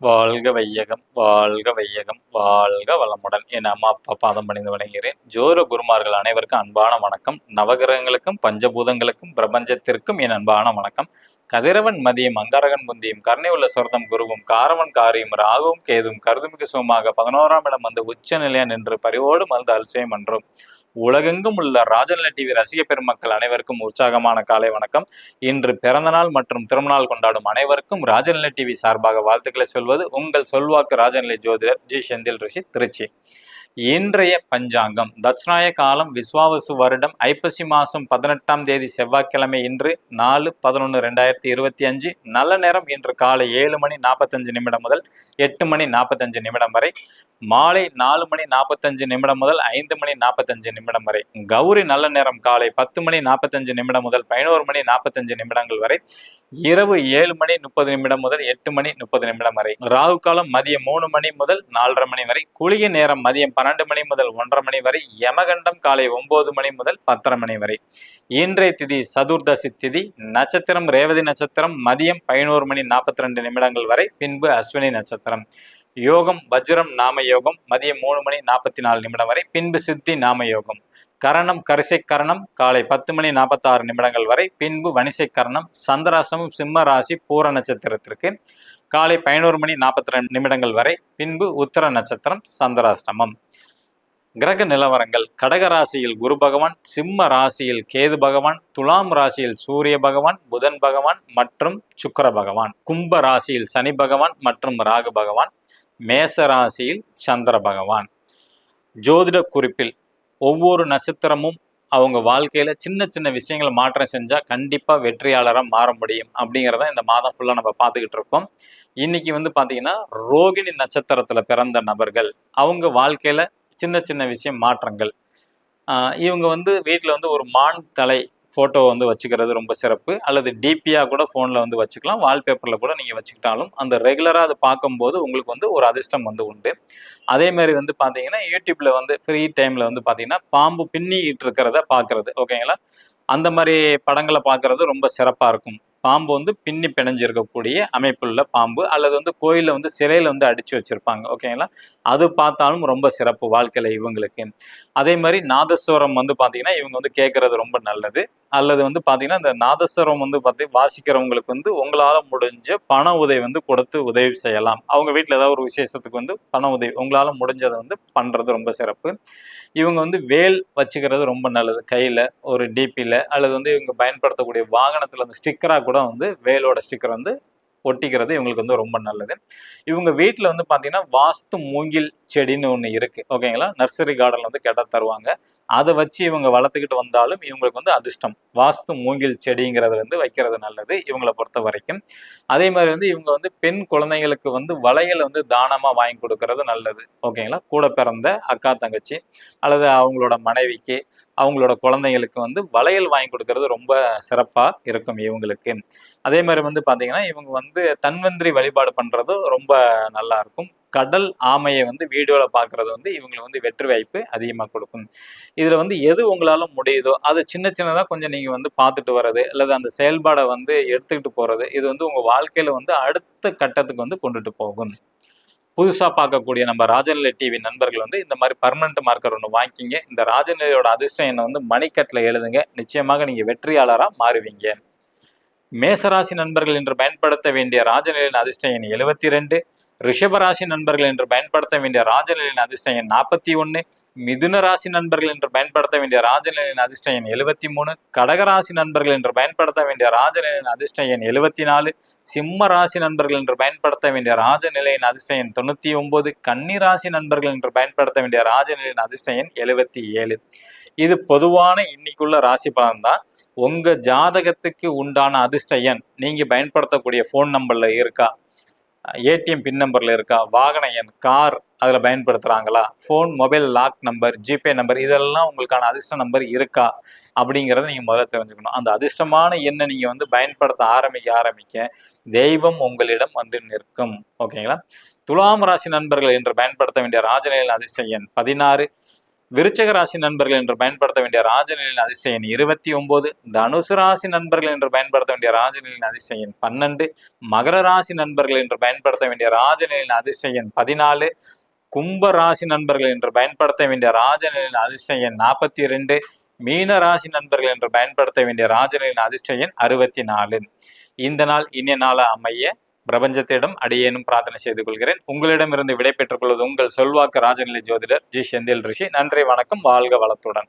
வாழ்க வையகம் வாழ்க வையகம் வாழ்க வளமுடன். என் அம்மா அப்பா பாதம் பணிந்து வணங்குகிறேன். ஜோர குருமார்கள் அனைவருக்கும் அன்பான வணக்கம். நவகிரகங்களுக்கும் பஞ்சபூதங்களுக்கும் பிரபஞ்சத்திற்கும் என் அன்பான வணக்கம். கதிரவன் மதியம் அங்காரகன் முந்தியும் கருணை உள்ள சொர்தம் குருவும் காரவன் காரியும் ராகுவும் கேதும் கருதுமிகு சுகமாக பதினோராம் இடம் வந்து உச்ச நிலையா நின்று பரிவோடு மருந்து அல்சயம் என்றும் உலகெங்கும் உள்ள ராஜநிலை டிவி ரசிக பெருமக்கள் அனைவருக்கும் உற்சாகமான காலை வணக்கம். இன்று பிறந்தநாள் மற்றும் திருமணநாள் கொண்டாடும் அனைவருக்கும் ராஜநிலை டிவி சார்பாக வாழ்த்துக்களை சொல்வது உங்கள் சொல்வாக்கு ராஜநிலை ஜோதிடர் ஜி. செந்தில் ரிஷி திருச்சி. இன்றைய பஞ்சாங்கம் தட்சிணாய காலம் விஸ்வாவசு வருடம் ஐப்பசி மாதம் பதினெட்டாம் தேதி செவ்வாய்க்கிழமை இன்று நாலு பதினொன்று ரெண்டாயிரத்தி இருபத்தி அஞ்சு. நல்ல நேரம் இன்று காலை ஏழு மணி நாற்பத்தஞ்சு நிமிடம் முதல் எட்டு மணி நாற்பத்தஞ்சு நிமிடம் வரை. மாலை நாலு மணி நாற்பத்தஞ்சு நிமிடம் முதல் ஐந்து மணி நாற்பத்தஞ்சு நிமிடம் வரை. கௌரி நல்ல நேரம் காலை பத்து மணி நாற்பத்தஞ்சு நிமிடம் முதல் பதினோரு மணி நாற்பத்தஞ்சு நிமிடங்கள் வரை. இரவு ஏழு மணி முப்பது நிமிடம் முதல் எட்டு மணி முப்பது நிமிடம் வரை. ராகு காலம் மதியம் மூணு மணி முதல் நாலரை மணி வரை. குளிய நேரம் மதியம் பன்னெண்டு மணி முதல் ஒன்றரை மணி வரை. யமகண்டம் காலை ஒன்பது மணி முதல் பத்தரை மணி வரை. இன்றைய திதி சதுர்தசி திதி. நட்சத்திரம் ரேவதி நட்சத்திரம் மதியம் பதினோரு மணி நாற்பத்தி ரெண்டு நிமிடங்கள் வரை. பின்பு அஸ்வினி நட்சத்திரம். யோகம் வஜ்ரம் நாம யோகம் மதியம் மூணு மணி நாற்பத்தி நாலு நிமிடம் வரை பின்பு சித்தி நாம யோகம் கரணம் கரிசை கரணம் காலை பத்து மணி நாற்பத்தாறு நிமிடங்கள் வரை பின்பு வணிசை கரணம் சந்திராசமும் சிம்ம ராசி பூர நட்சத்திரத்திற்கு. காலை பதினோரு மணி நாற்பத்தி ரெண்டு நிமிடங்கள் வரை பின்பு உத்தர நட்சத்திரம் சந்திராஷ்டமம். கிரக நிலவரங்கள் கடக ராசியில் குரு பகவான் சிம்ம ராசியில் கேது பகவான் துலாம் ராசியில் சூரிய பகவான் புதன் பகவான் மற்றும் சுக்கர பகவான். கும்ப ராசியில் சனி பகவான் மற்றும் ராகு பகவான். மேச ராசியில் சந்திர பகவான். ஜோதிட குறிப்பில் ஒவ்வொரு நட்சத்திரமும் அவங்க வாழ்க்கையில சின்ன சின்ன விஷயங்களை மாற்றம் செஞ்சா கண்டிப்பா வெற்றியாளராக மாற முடியும் அப்படிங்கிறத இந்த மாதம் ஃபுல்லா நம்ம பார்த்துக்கிட்டு இருக்கோம். இன்னைக்கு வந்து பாத்தீங்கன்னா ரோகிணி நட்சத்திரத்துல பிறந்த நபர்கள். அவங்க வாழ்க்கையில சின்ன சின்ன விஷயம் மாற்றங்கள். இவங்க வந்து வீட்டில் வந்து ஒரு மான் தலை ஃபோட்டோ வந்து வச்சுக்கிறது ரொம்ப சிறப்பு. அல்லது டிபியாக கூட ஃபோனில் வந்து வச்சுக்கலாம். வால்பேப்பரில் கூட நீங்கள் வச்சுக்கிட்டாலும் அந்த ரெகுலராக அதை பார்க்கும்போது உங்களுக்கு வந்து ஒரு அதிர்ஷ்டம் வந்து உண்டு. அதே மாதிரி வந்து பார்த்தீங்கன்னா யூடியூப்பில் வந்து ஃப்ரீ டைமில் வந்து பார்த்தீங்கன்னா பாம்பு பின்னிக்கிட்டு இருக்கிறத பார்க்குறது. ஓகேங்களா அந்த மாதிரி படங்களை பார்க்குறது ரொம்ப சிறப்பாக இருக்கும். பாம்பு வந்து பின்னி பிணைஞ்சிருக்கக்கூடிய அமைப்புள்ள பாம்பு. அல்லது வந்து கோயிலில் வந்து சிலையில் வந்து அடித்து வச்சுருப்பாங்க. ஓகேங்களா அது பார்த்தாலும் ரொம்ப சிறப்பு வாழ்க்கையில் இவங்களுக்கு. அதே மாதிரி நாதஸ்வரம் வந்து பார்த்தீங்கன்னா இவங்க வந்து கேட்குறது ரொம்ப நல்லது. அல்லது வந்து பார்த்தீங்கன்னா இந்த நாதஸ்வரம் வந்து பார்த்து வாசிக்கிறவங்களுக்கு வந்து உங்களால் முடிஞ்ச பண உதவி வந்து கொடுத்து உதவி செய்யலாம். அவங்க வீட்டில் ஏதாவது ஒரு விசேஷத்துக்கு வந்து பண உதவி உங்களால் முடிஞ்சதை வந்து பண்ணுறது ரொம்ப சிறப்பு. இவங்க வந்து வேல் வச்சுக்கிறது ரொம்ப நல்லது. கையில் ஒரு டிபியில் அல்லது வந்து இவங்க பயன்படுத்தக்கூடிய வாகனத்தில் அந்த ஸ்டிக்கராக கூட வந்து வேலோட ஸ்டிக்கர் வந்து ஒட்டிக்கிறது இவங்களுக்கு வந்து ரொம்ப நல்லது. இவங்க வீட்டில் வந்து பார்த்தீங்கன்னா வாஸ்து மூங்கில் செடின்னு ஒன்று இருக்குது ஓகேங்களா? நர்சரி கார்டன் வந்து கேட்டால் தருவாங்க. அதை வச்சு இவங்க வளர்த்துக்கிட்டு வந்தாலும் இவங்களுக்கு வந்து அதிர்ஷ்டம். வாஸ்து மூங்கில் செடிங்கிறது வந்து வைக்கிறது நல்லது இவங்களை பொறுத்த வரைக்கும். அதே மாதிரி வந்து இவங்க வந்து பெண் குழந்தைங்களுக்கு வந்து வளையல் வந்து தானமாக வாங்கி கொடுக்கறது நல்லது. ஓகேங்களா? கூட பிறந்த அக்கா தங்கச்சி அல்லது அவங்களோட மனைவிக்கு அவங்களோட குழந்தைங்களுக்கு வந்து வளையல் வாங்கி கொடுக்கறது ரொம்ப சிறப்பாக இருக்கும் இவங்களுக்கு. அதே மாதிரி வந்து பார்த்தீங்கன்னா இவங்க வந்து தன்வந்திரி வழிபாடு பண்ணுறது ரொம்ப நல்லா இருக்கும். கடல் ஆமையை வந்து வீடியோவில் பார்க்குறது வந்து இவங்களுக்கு வந்து வெற்றி வாய்ப்பு அதிகமாக கொடுக்கும். இதில் வந்து எது உங்களால் முடியுதோ அது சின்ன சின்னதாக கொஞ்சம் நீங்கள் வந்து பார்த்துட்டு வர்றது அல்லது அந்த செயல்பாடை வந்து எடுத்துக்கிட்டு போகிறது இது வந்து உங்கள் வாழ்க்கையில் வந்து அடுத்த கட்டத்துக்கு வந்து கொண்டுட்டு போகும். புதுசாக பார்க்கக்கூடிய நம்ம ராஜநிலை டிவி நண்பர்கள் வந்து இந்த மாதிரி பர்மனெண்ட் மார்க்கர் ஒன்று வாங்கிக்கிங்க. இந்த ராஜநிலையோட அதிர்ஷ்டம் என்ன வந்து மணிக்கட்டில் எழுதுங்க. நிச்சயமாக நீங்கள் வெற்றியாளராக மாறுவீங்க. மேசராசி நண்பர்கள் என்று பயன்படுத்த வேண்டிய ராஜநிலையின் அதிர்ஷ்டம் எண் எழுபத்தி ரெண்டு. ரிஷபராசி நண்பர்கள் என்று பயன்படுத்த வேண்டிய ராஜநிலையின் அதிர்ஷ்டம் எண் நாற்பத்தி ஒன்று மிதுன ராசி நண்பர்கள் என்று பயன்படுத்த வேண்டிய ராஜநிலையின் அதிர்ஷ்டம் எண் எழுபத்தி மூணு கடகராசி நண்பர்கள் என்று பயன்படுத்த வேண்டிய ராஜநிலையின் அதிர்ஷ்டம் எண் எழுபத்தி நாலு சிம்ம ராசி நண்பர்கள் என்று பயன்படுத்த வேண்டிய ராஜநிலையின் அதிர்ஷ்டம் எண் தொண்ணூற்றி ஒன்பது கன்னிராசி நண்பர்கள் என்று பயன்படுத்த வேண்டிய ராஜநிலையின் அதிர்ஷ்டம் எண் எழுபத்தி ஏழு. இது பொதுவான இன்னைக்குள்ள ராசி பலன் தான் உங்க ஜாதகத்துக்கு உண்டான அதிர்ஷ்ட எண் நீங்க பயன்படுத்தக்கூடிய ஃபோன் நம்பர்ல இருக்கா? ஏடிஎம் பின் நம்பர்ல இருக்கா? வாகன எண் கார் அதில் பயன்படுத்துகிறாங்களா phone mobile lock number GPay number இதெல்லாம் உங்களுக்கான அதிர்ஷ்ட நம்பர் இருக்கா? அப்படிங்கிறத நீங்கள் முதல்ல தெரிஞ்சுக்கணும். அந்த அதிர்ஷ்டமான எண்ணை நீங்கள் வந்து பயன்படுத்த ஆரம்பிக்க ஆரம்பிக்க தெய்வம் உங்களிடம் வந்து நிற்கும். ஓகேங்களா? துலாம் ராசி நண்பர்கள் என்று பயன்படுத்த வேண்டிய ராஜநிலையில் அதிர்ஷ்ட எண் பதினாறு. விருச்சக ராசி நண்பர்கள் என்று பயன்படுத்த வேண்டிய ராஜநிலையின் அதிர்ஷ்ட எண் இருபத்தி ஒன்பது. தனுசு ராசி நண்பர்கள் என்று பயன்படுத்த வேண்டிய ராஜநிலையின் அதிர்ஷ்ட எண் பன்னெண்டு. மகர ராசி நண்பர்கள் என்று பயன்படுத்த வேண்டிய ராஜநிலையின் அதிர்ஷ்ட எண் பதினாலு. கும்ப ராசி நண்பர்கள் என்று பயன்படுத்த வேண்டிய ராஜநிலையின் அதிர்ஷ்ட எண் நாற்பத்தி ரெண்டு மீன ராசி நண்பர்கள் என்று பயன்படுத்த வேண்டிய ராஜநிலையின் அதிர்ஷ்ட எண் அறுபத்தி நாலு. இந்த நாள் இனிய நாள அமைய பிரபஞ்சத்திடம் அடியேனும் பிரார்த்தனை செய்து கொள்கிறேன். உங்களிடமிருந்து விடை பெற்றுக் கொள்வது உங்கள் சொல்வாக்கு ராஜநிலை ஜோதிடர் ஜி செந்தில் ரிஷி. நன்றி வணக்கம் வாழ்க வளத்துடன்.